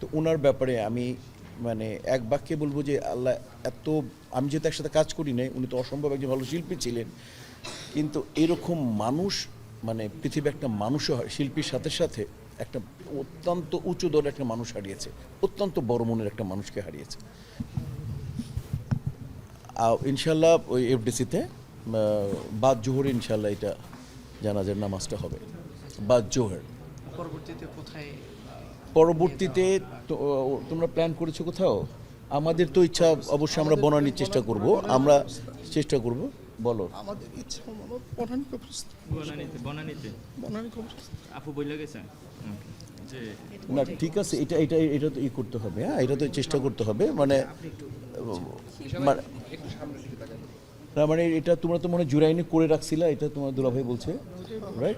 তো ওনার ব্যাপারে আমি মানে এক বাক্যে বলব যে আল্লাহ এত, আমি যেহেতু একসাথে কাজ করি নাই, উনি তো অসম্ভব একজন ভালো শিল্পী ছিলেন। কিন্তু এরকম মানুষ মানে পৃথিবী একটা মানুষও হয়, শিল্পীর সাথে সাথে একটা অত্যন্ত উঁচু দরের একটা মানুষ হারিয়েছে, অত্যন্ত বড় মনের একটা মানুষকে হারিয়েছে। ইনশাল্লাহ ওই এফডিসিতে বাদ জোহর ইনশাল্লাহ এটা জানাজার নামাজটা হবে। বাদ জোহর। পরবর্তীতে কোথায় পরবর্তীতে তো- তোমরা প্ল্যান করেছ কোথাও? আমাদের তো ইচ্ছা অবশ্যই আমরা বনানির চেষ্টা করব। আমরা চেষ্টা করব। বলো। আমাদের ইচ্ছা হলো বনানী বনানীতে বনানীতে? বনানী আপু বইলে গেছে? যে না ঠিক আছে এটা এটা এটা তো ই করতে হবে হ্যাঁ? এটা তো চেষ্টা করতে হবে মানে মানে- না মানে এটা তোমরা তো মনে হয় জুরাইনি করে রাখছিলা এটা তোমার দুলাভাই বলছে রাইট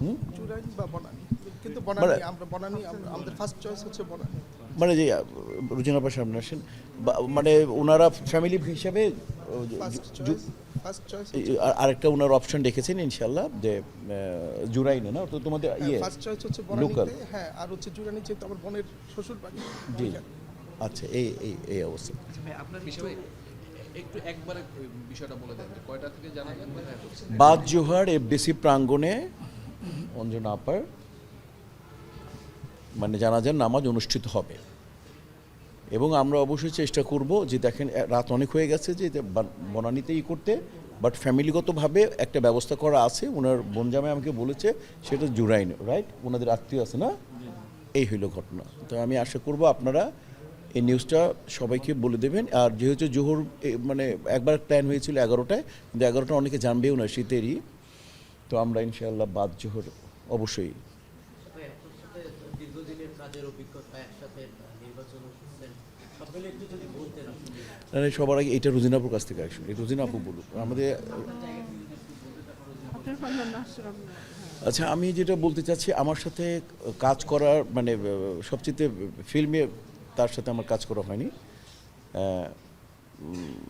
হুম? চুরাইন বা বনানী। কিন্তু বনানী আমরা বনানী আমাদের ফার্স্ট চয়েস হচ্ছে বনানী। মানে যে রুজিনাপার সামনে আসেন বা- মানে ওনারা ফ্যামিলি হিসাবে আরেকটা ওনার অপশন রেখেছেন ইনশাল্লাহ যে জুরাইনে না তো তোমাদের ইয়ে ফার্স্ট চয়েস হচ্ছে লোকাল হ্যাঁ আর হচ্ছে চুরানি যেহেতু আমার বোনের শ্বশুর বাড়ি জি আচ্ছা এই এই এই অবস্থা। আচ্ছা ভাই আপনার বিষয় একটু একবারে বিষয়টা বলে দেন কয়টা থেকে জানাবেন কোথায় বাদ জোহার এফডিসি প্রাঙ্গণে অঞ্জনা আপার মানে জানাজার নামাজ অনুষ্ঠিত হবে। এবং আমরা অবশ্যই চেষ্টা করব যে দেখেন রাত অনেক হয়ে গেছে যে যে বান- বনানীতেই করতে বাট ফ্যামিলিগতভাবে একটা ব্যবস্থা করা আছে। ওনার বোনজামে আমাকে বলেছে, সেটা জুরাইন রাইট ওনাদের আত্মীয় আছে না? এই হইল ঘটনা। তো আমি আশা করব আপনারা এই নিউজটা সবাইকে বলে দেবেন। আর যেহেতু জোহর মানে একবার প্ল্যান হয়েছিল এগারোটায়, কিন্তু এগারোটা অনেকে জানবেও না শীতেরই। তো আমরা ইনশাআল্লাহ বাদ জোহর অবশ্যই কাজের অভিজ্ঞতা একসাথে নির্বাচন করছেন না, সবার আগে এটা রুজিনাপুর কাছ থেকে আসুন এই রুজিনা আপু বলুক আমাদের আচ্ছা আমি যেটা বলতে চাচ্ছি আমার সাথে কাজ করার মানে সবচেয়ে ফিল্মে তার সাথে আমার কাজ করা হয়নি।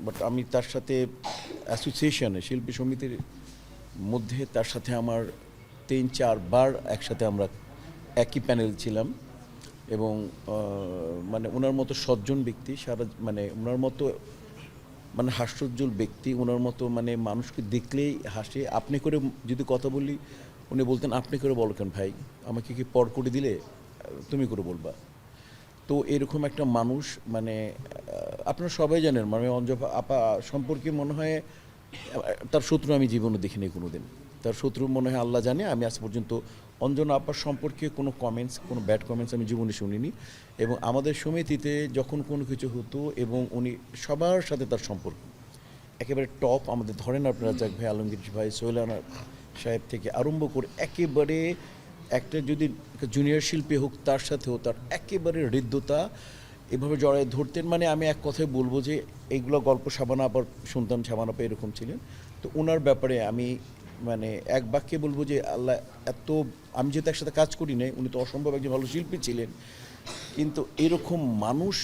বাট আমি তার সাথে অ্যাসোসিয়েশনে শিল্পী সমিতির মধ্যে তার সাথে আমার তিন চারবার একসাথে আমরা একই প্যানেল ছিলাম। এবং মানে ওনার মতো সজ্জন ব্যক্তি, সারা মানে ওনার মতো মানে হাস্যোজ্জ্বল ব্যক্তি ওনার মতো মানে মানুষকে দেখলেই হাসে। আপনি করে যদি কথা বলি, উনি বলতেন, আপনি করে বলো কেন ভাই? আমাকে কি পর করে দিলে? তুমি করে বলবা। তো এরকম একটা মানুষ মানে আপনারা সবাই জানেন মানে অঞ্জ আপা সম্পর্কে মনে হয় তার শত্রু আমি জীবনে দেখিনি কোনোদিন। তার শত্রু মনে হয় আল্লাহ জানে আমি আজ পর্যন্ত অঞ্জনা আপার সম্পর্কে কোনো কমেন্টস কোনো ব্যাড কমেন্টস আমি জীবনে শুনিনি। এবং আমাদের সমিতিতে যখন কোনো কিছু হতো এবং উনি সবার সাথে তার সম্পর্ক একেবারে টপ আমাদের ধরেন আপনারা যাক ভাই আলমগীর ভাই সোহেলানা সাহেব থেকে আরম্ভ করে একেবারে একটা যদি জুনিয়র শিল্পী হোক তার সাথেও তার একেবারে হৃদ্যতা এভাবে জড়ায় ধরতেন মানে আমি এক কথায় বলব যে এইগুলো গল্প সাবানা আবার শুনতাম সাবানা আপা এরকম ছিলেন। তো ওনার ব্যাপারে আমি মানে এক বাক্যে বলব যে আল্লাহ এত, আমি যেহেতু একসাথে কাজ করি নাই, উনি তো অসম্ভব একজন ভালো শিল্পী ছিলেন। কিন্তু এরকম মানুষ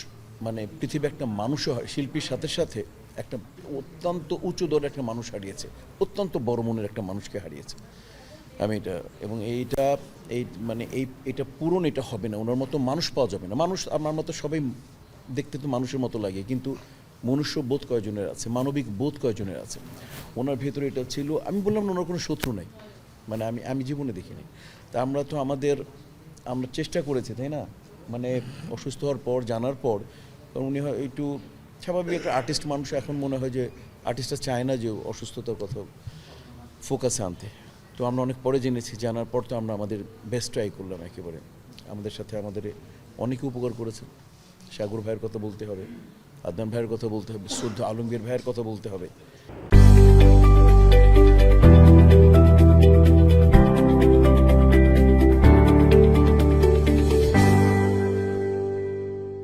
মানে পৃথিবী একটা মানুষও হয় শিল্পীর সাথে সাথে একটা অত্যন্ত উঁচু দলের একটা মানুষ হারিয়েছে, অত্যন্ত বড় মনের একটা মানুষকে হারিয়েছে। আমি এটা, এবং এইটা, এই মানে এই, এটা পূরণ এটা হবে না, ওনার মতো মানুষ পাওয়া যাবে না। মানুষ আমার মতো সবাই দেখতে তো মানুষের মতো লাগে, কিন্তু মনুষ্য বোধ কয়জনের আছে? মানবিক বোধ কয়জনের আছে? ওনার ভেতরে এটা ছিল, আমি বললাম না ওনার কোনো শত্রু নাই। মানে আমি আমি জীবনে দেখিনি। তা আমরা তো আমাদের, আমরা চেষ্টা করেছি, তাই না? মানে অসুস্থ হওয়ার পর, জানার পর, কারণ উনি হয় একটু স্বাভাবিক একটা আর্টিস্ট মানুষ, এখন মনে হয় যে আর্টিস্টরা চায় না যে অসুস্থতার কথা ফোকাসে আনতে। তো আমরা অনেক পরে জেনেছি, জানার পর তো আমরা আমাদের বেস্ট ট্রাই করলাম একেবারে। আমাদের সাথে আমাদের অনেকে উপকার করেছে। সাগর ভাইয়ের কথা বলতে হবে। আদনান ভাইয়ের কথা বলতে হবে শুদ্ধ আলমগীর ভাইয়ের কথা বলতে হবে।